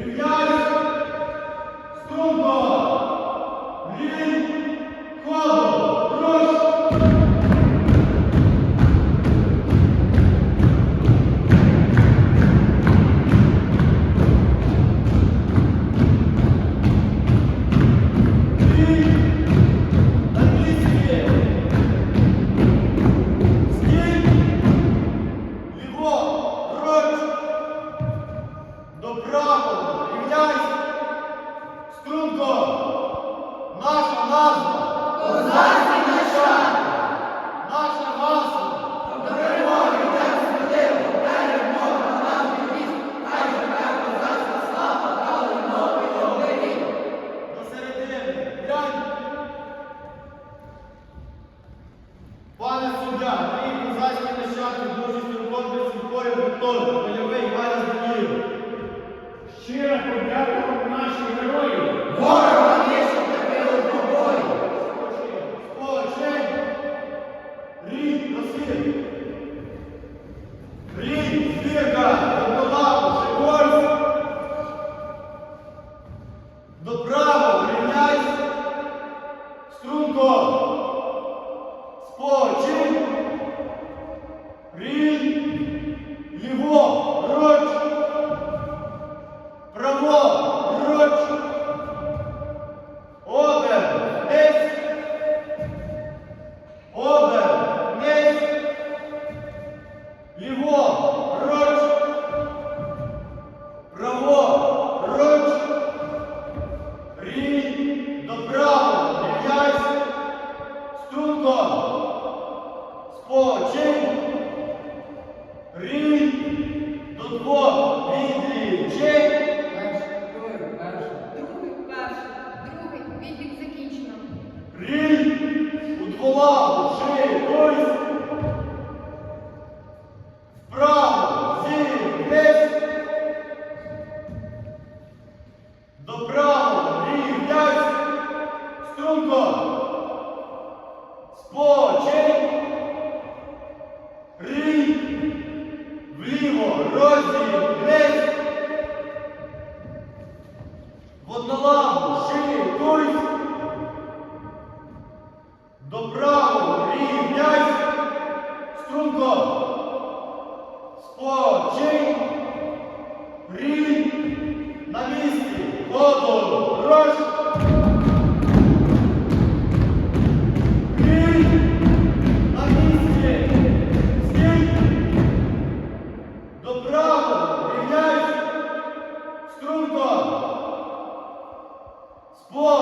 Here we go. Трунко! Наша назва! Козацькі нащадки! Наша назва! До на нашій міст! Хай така козацька слава дали новий новий рік! До середини! Глянь! Пане суддя, твій козацькі нащадки дружить у конкурсі бою Вікторію, бойовий Щиро подякую наших героїв. Вколав, ши, ось. Вправо, зі, вниз. Доправо, рівнясь. Струнко. Спочинь. Направо, рівняй, струнко. Спочинь. Рівень. На місці. Воду. Рож. Рівень. На місці. Стій. Добраво. Рівняй. Струнко. Спочинь.